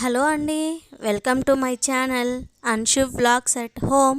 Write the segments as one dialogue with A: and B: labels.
A: Hello అండి welcome to my channel Anshu vlogs at home.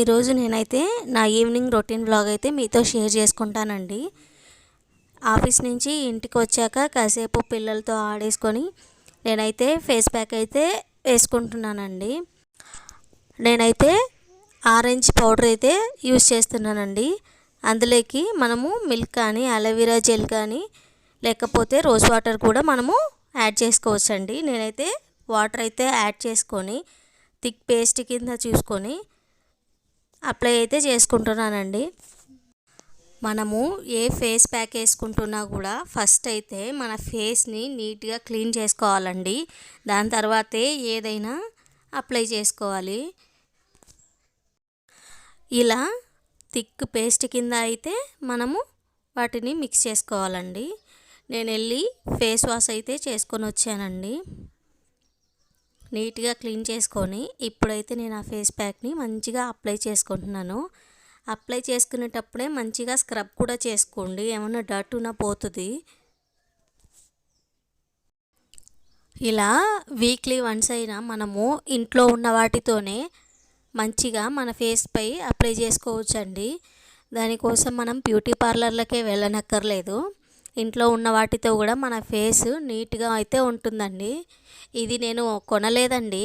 A: ఈరోజు నేనైతే నా ఈవినింగ్ రొటీన్ వ్లాగ్ అయితే మీతో షేర్ చేసుకుంటానండి. ఆఫీస్ నుంచి ఇంటికి వచ్చాక కాసేపు పిల్లలతో ఆడేసుకొని నేనైతే ఫేస్ ప్యాక్ అయితే వేసుకుంటున్నానండి. నేనైతే ఆరెంజ్ పౌడర్ అయితే యూస్ చేస్తున్నానండి. అందులోకి మనము మిల్క్ కానీ అలోవెరా జెల్ కానీ లేకపోతే రోజ్ వాటర్ కూడా మనము యాడ్ చేసుకోవచ్చండి. నేనైతే వాటర్ అయితే యాడ్ చేసుకొని థిక్ పేస్ట్ కింద చూసుకొని అప్లై అయితే చేసుకుంటున్నానండి. మనము ఏ ఫేస్ ప్యాక్ వేసుకుంటున్నా కూడా ఫస్ట్ అయితే మన ఫేస్ని నీట్గా క్లీన్ చేసుకోవాలండి. దాని తర్వాతే ఏదైనా అప్లై చేసుకోవాలి. ఇలా థిక్ పేస్ట్ కింద అయితే మనము వాటిని మిక్స్ చేసుకోవాలండి. నేను వెళ్ళి ఫేస్ వాష్ అయితే చేసుకొని వచ్చానండి. నీట్గా క్లీన్ చేసుకొని ఇప్పుడైతే నేను ఆ ఫేస్ ప్యాక్ని మంచిగా అప్లై చేసుకుంటున్నాను. అప్లై చేసుకునేటప్పుడే మంచిగా స్క్రబ్ కూడా చేసుకోండి. ఏమన్నా డర్ట్ ఉన్న పోతుంది. ఇలా వీక్లీ వన్స్ అయినా మనము ఇంట్లో ఉన్న వాటితోనే మంచిగా మన ఫేస్పై అప్లై చేసుకోవచ్చండి. దానికోసం మనం బ్యూటీ పార్లర్లకే వెళ్ళనక్కర్లేదు. ఇంట్లో ఉన్న వాటితో కూడా మన ఫేస్ నీట్గా అయితే ఉంటుందండి. ఇది నేను కొనలేదండి.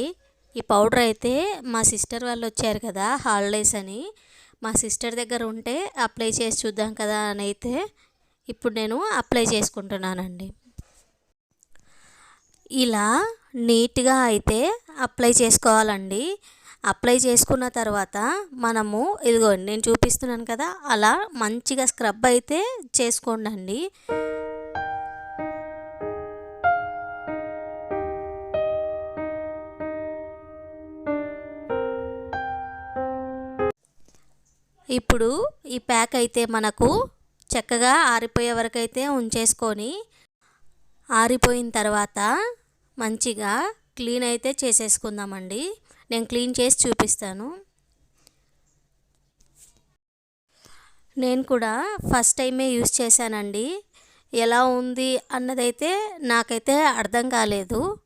A: ఈ పౌడర్ అయితే మా సిస్టర్ వాళ్ళు వచ్చారు కదా హాలిడేస్ అని. మా సిస్టర్ దగ్గర ఉంటే అప్లై చేసి చూద్దాం కదా అని అయితే ఇప్పుడు నేను అప్లై చేసుకుంటున్నానండి. ఇలా నీట్గా అయితే అప్లై చేసుకోవాలండి. అప్లై చేసుకున్న తర్వాత మనము ఇదిగోండి నేను చూపిస్తున్నాను కదా అలా మంచిగా స్క్రబ్ అయితే చేసుకోండి ఇప్పుడు ఈ ప్యాక్ అయితే మనకు చక్కగా ఆరిపోయే వరకు అయితే ఉంచేసుకొని ఆరిపోయిన తర్వాత మంచిగా క్లీన్ అయితే చేసేసుకుందామండి. నేను క్లీన్ చేసి చూపిస్తాను. నేను కూడా ఫస్ట్ టైమే యూస్ చేశానండి. ఎలా ఉంది అన్నదైతే నాకైతే అర్థం కాలేదు.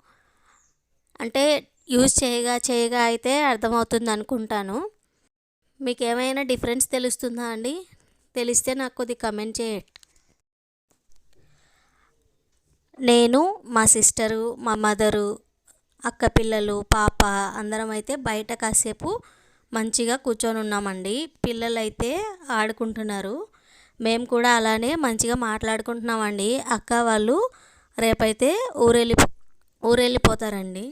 A: అంటే యూజ్ చేయగా చేయగా అయితే అర్థమవుతుంది అనుకుంటాను. మీకు ఏమైనా డిఫరెన్స్ తెలుస్తుందా అండి? తెలిస్తే నాకు కొద్ది కమెంట్ చేయండి. నేను మా సిస్టరు మా మదరు అక్క పిల్లలు పాప అందరం అయితే బయట కాసేపు మంచిగా కూర్చొని ఉన్నామండి పిల్లలు అయితే ఆడుకుంటున్నారు. మేము కూడా అలానే మంచిగా మాట్లాడుకుంటున్నామండి. అక్క వాళ్ళు రేపైతే ఊరెళ్ళి ఊరెళ్ళిపోతారండి.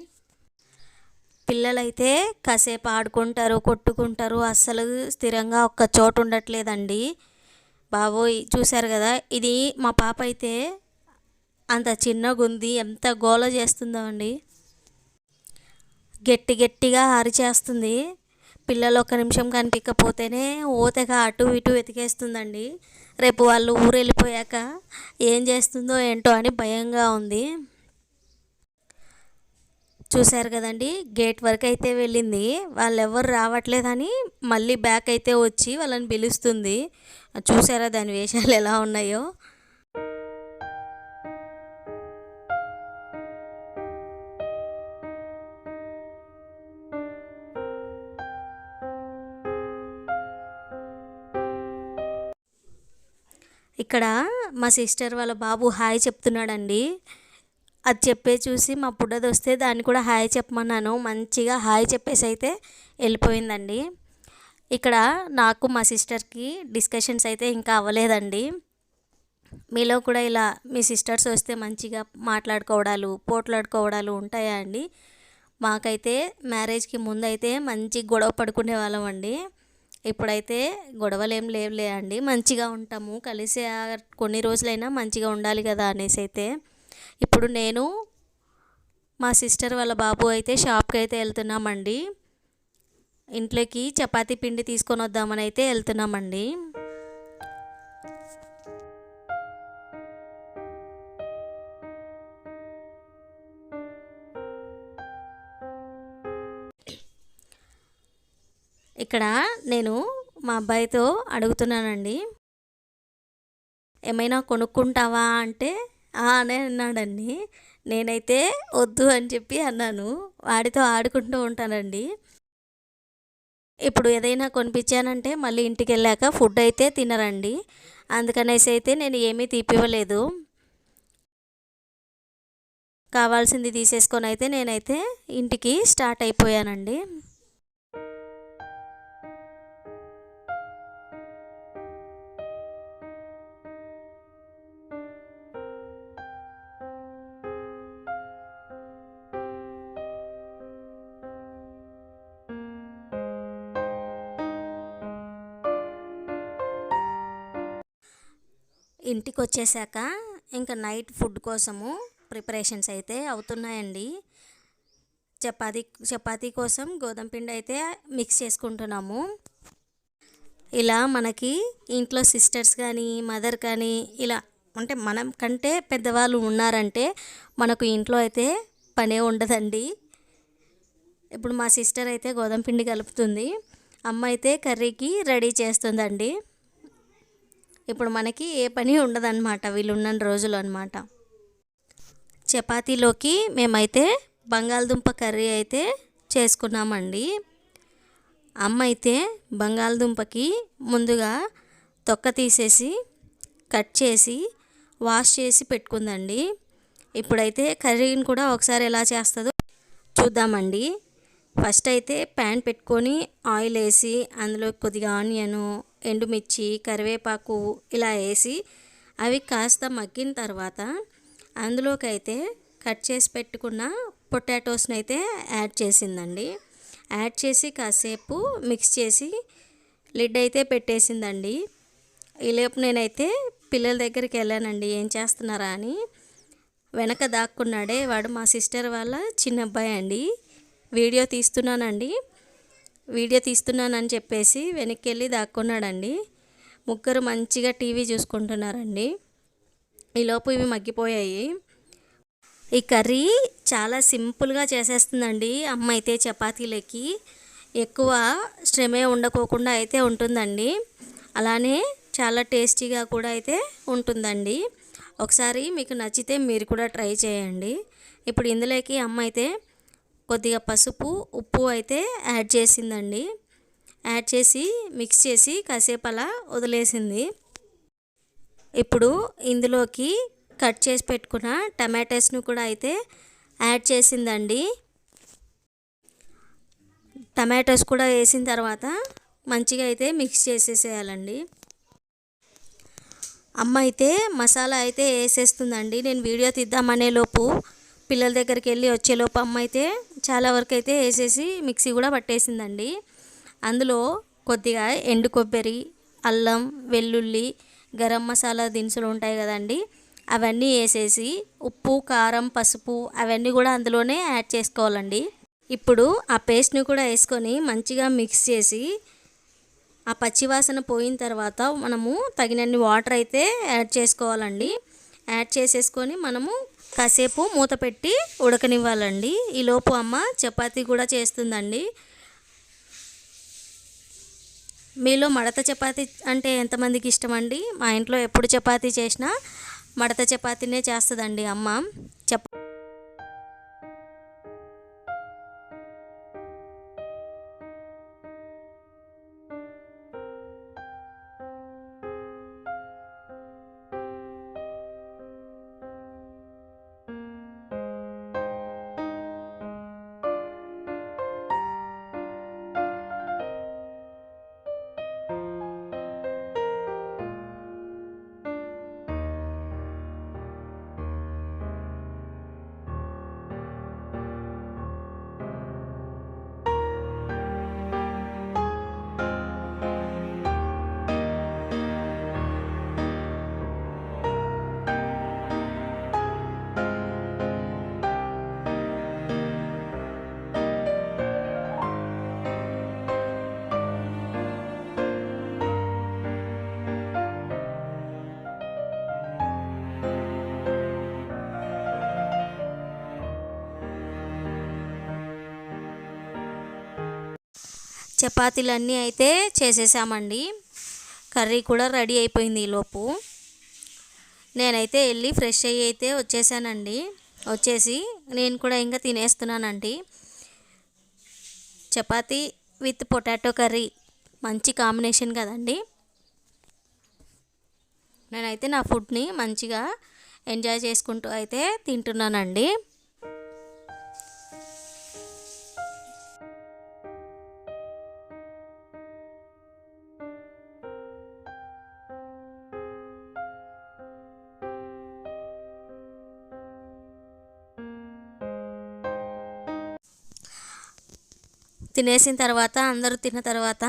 A: పిల్లలైతే కాసేపు ఆడుకుంటారు కొట్టుకుంటారు. అస్సలు స్థిరంగా ఒక్క చోటు ఉండట్లేదండి. బాబోయ్ చూశారు కదా ఇది మా పాప అయితే అంత చిన్నగా ఉంది ఎంత గోల చేస్తుందో అండి. గట్టి గట్టిగా అరిచేస్తుంది పిల్లలు ఒక నిమిషం కనిపించకపోతేనే ఓతగా అటు ఇటు వెతికేస్తుందండి. రేపు వాళ్ళు ఊరు వెళ్ళిపోయాక ఏం చేస్తుందో ఏంటో అని భయంగా ఉంది. చూశారు కదండి గేట్ వరకు అయితే వెళ్ళింది. వాళ్ళు ఎవరు రావట్లేదని మళ్ళీ బ్యాక్ అయితే వచ్చి వాళ్ళని పిలుస్తుంది. చూసారా దాని వేషాలు ఎలా ఉన్నాయో? ఇక్కడ మా సిస్టర్ వాళ్ళ బాబు హాయ్ చెప్తున్నాడండి. అది చెప్పే చూసి మా పుట్టది వస్తే దాన్ని కూడా హాయ్ చెప్పమన్నాను. మంచిగా హాయ్ చెప్పేసి అయితే వెళ్ళిపోయిందండి. ఇక్కడ నాకు మా సిస్టర్కి డిస్కషన్స్ అయితే ఇంకా అవ్వలేదండి. మీలో కూడా ఇలా మీ సిస్టర్స్ వస్తే మంచిగా మాట్లాడుకోవడాలు పోట్లాడుకోవడాలు ఉంటాయా అండి? మాకైతే మ్యారేజ్కి ముందైతే మంచి గొడవ పడుకునే వాళ్ళం అండి. ఇప్పుడైతే గొడవలు ఏం లేవులే అండి. మంచిగా ఉంటాము. కలిసి కొన్ని రోజులైనా మంచిగా ఉండాలి కదా అనేసి అయితే. ఇప్పుడు నేను మా సిస్టర్ వాళ్ళ బాబు అయితే షాప్కి అయితే వెళ్తున్నామండి. ఇంట్లోకి చపాతీ పిండి తీసుకొని వద్దామని అయితే వెళ్తున్నామండి. ఇక్కడ నేను మా అబ్బాయితో అడుగుతున్నానండి. ఏమైనా కొనుక్కుంటావా? అంటే అనే అన్నాడండి. నేనైతే వద్దు అని చెప్పి అన్నాను. వాడితో ఆడుకుంటూ ఉంటానండి. ఇప్పుడు ఏదైనా కొనిపించానంటే మళ్ళీ ఇంటికి వెళ్ళాక ఫుడ్ అయితే తినరండి. అందుకనేసి అయితే నేను ఏమీ తీపివ్వలేదు. కావాల్సింది తీసేసుకొని అయితే నేనైతే ఇంటికి స్టార్ట్ అయిపోయానండి. ఇంటికి వచ్చేసాక ఇంకా నైట్ ఫుడ్ కోసము ప్రిపరేషన్స్ అయితే అవుతున్నాయండి. చపాతీ చపాతీ కోసం గోధుమ పిండి అయితే మిక్స్ చేసుకుంటున్నాము. ఇలా మనకి ఇంట్లో సిస్టర్స్ కానీ మదర్ కానీ ఇలా అంటే మనం కంటే పెద్దవాళ్ళు ఉన్నారంటే మనకు ఇంట్లో అయితే పనే ఉండదండి. ఇప్పుడు మా సిస్టర్ అయితే గోధుమ పిండి కలుపుతుంది. అమ్మ అయితే కర్రీకి రెడీ చేస్తుందండి. ఇప్పుడు మనకి ఏ పని ఉండదన్నమాట వీళ్ళు ఉన్న రోజులు అనమాట చపాతీలోకి మేమైతే బంగాళదుంప కర్రీ అయితే చేసుకున్నామండి. అమ్మ అయితే బంగాళదుంపకి ముందుగా తొక్క తీసేసి కట్ చేసి వాష్ చేసి పెట్టుకుందండి. ఇప్పుడైతే కర్రీని కూడా ఒకసారి ఎలా చేస్తుందో చూద్దామండి. ఫస్ట్ అయితే ప్యాన్ పెట్టుకొని ఆయిల్ వేసి అందులో కొద్దిగా ఆనియను ఎండుమిర్చి కరివేపాకు ఇలా వేసి అవి కాస్త మగ్గిన తర్వాత అందులోకి అయితే కట్ చేసి పెట్టుకున్న పొటాటోస్ని అయితే యాడ్ చేసిందండి. యాడ్ చేసి కాసేపు మిక్స్ చేసి లిడ్ అయితే పెట్టేసిందండి. ఈలోపు నేనైతే పిల్లల దగ్గరికి వెళ్ళానండి ఏం చేస్తున్నారా? అని. వెనక దాక్కున్నాడే వాడు మా సిస్టర్ వాళ్ళ చిన్న అబ్బాయి అండి. వీడియో తీస్తున్నానండి. వీడియో తీస్తున్నానని చెప్పేసి వెనక్కి వెళ్ళి దాక్కున్నాడండి. ముగ్గురు మంచిగా టీవీ చూసుకుంటున్నారండి. ఈలోపు ఇవి మగ్గిపోయాయి. ఈ కర్రీ చాలా సింపుల్గా చేసేస్తుందండి. అమ్మ అయితే చపాతీలకి ఎక్కువ శ్రమే ఉండకోకుండా అయితే ఉంటుందండి. అలానే చాలా టేస్టీగా కూడా అయితే ఉంటుందండి. ఒకసారి మీకు నచ్చితే మీరు కూడా ట్రై చేయండి. ఇప్పుడు ఇందులోకి అమ్మ అయితే కొద్దిగా పసుపు ఉప్పు అయితే యాడ్ చేసిందండి. యాడ్ చేసి మిక్స్ చేసి కాసేపు అలా వదిలేసింది. ఇప్పుడు ఇందులోకి కట్ చేసి పెట్టుకున్న టమాటోస్ను కూడా అయితే యాడ్ చేసిందండి. టమాటోస్ కూడా వేసిన తర్వాత మంచిగా అయితే మిక్స్ చేసేసేయాలండి. అమ్మ అయితే మసాలా అయితే వేసేస్తుందండి. నేను వీడియో తీద్దామనే లోపు పిల్లల దగ్గరికి వెళ్ళి వచ్చేలోపు అమ్మ అయితే చాలా వరకు అయితే వేసేసి మిక్సీ కూడా పట్టేసిందండి. అందులో కొద్దిగా ఎండు కొబ్బరి అల్లం వెల్లుల్లి గరం మసాలా దినుసులు ఉంటాయి కదండి. అవన్నీ వేసేసి ఉప్పు కారం పసుపు అవన్నీ కూడా అందులోనే యాడ్ చేసుకోవాలండి. ఇప్పుడు ఆ పేస్ట్ని కూడా వేసుకొని మంచిగా మిక్స్ చేసి ఆ పచ్చివాసన పోయిన తర్వాత మనము తగినన్ని వాటర్ అయితే యాడ్ చేసుకోవాలండి. యాడ్ చేసేసుకొని మనము కాసేపు మూత పెట్టి ఉడకనివ్వాలండి. ఈలోపు అమ్మ చపాతీ కూడా చేస్తుందండి. మీలో మడత చపాతీ అంటే ఎంతమందికి ఇష్టం అండి మా ఇంట్లో ఎప్పుడు చపాతీ చేసినా మడత చపాతీనే చేస్తుందండి అమ్మ. చపాతీలన్నీ అయితే చేసేసామండి. కర్రీ కూడా రెడీ అయిపోయింది ఈలోపు నేనైతే వెళ్ళి ఫ్రెష్ అయ్యి అయితే వచ్చేసానండి. వచ్చేసి నేను కూడా ఇంకా తినేస్తున్నానండి. Chapati with potato curry. మంచి కాంబినేషన్ కదండి. నేనైతే నా ఫుడ్ని మంచిగా ఎంజాయ్ చేసుకుంటూ అయితే తింటున్నానండి. తినేసిన తర్వాత అందరూ తిన్న తర్వాత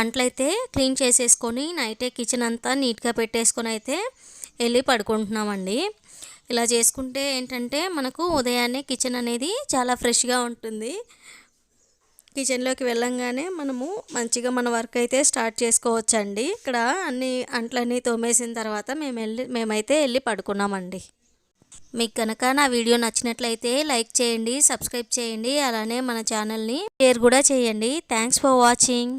A: అంట్లయితే క్లీన్ చేసేసుకొని నైటే కిచెన్ అంతా నీట్గా పెట్టేసుకొని అయితే వెళ్ళి పడుకుంటున్నామండి. ఇలా చేసుకుంటే ఏంటంటే మనకు ఉదయాన్నే కిచెన్ అనేది చాలా ఫ్రెష్గా ఉంటుంది. కిచెన్లోకి వెళ్ళంగానే మనము మంచిగా మన వర్క్ అయితే స్టార్ట్ చేసుకోవచ్చండి. ఇక్కడ అన్ని అంట్లన్నీ తోమేసిన తర్వాత మేము వెళ్ళి మేమైతే వెళ్ళి పడుకున్నామండి. మీకు కనుక నా వీడియో నచ్చినట్లయితే లైక్ చేయండి సబ్స్క్రైబ్ చేయండి అలానే మన ఛానల్ని షేర్ కూడా చేయండి. Thanks for watching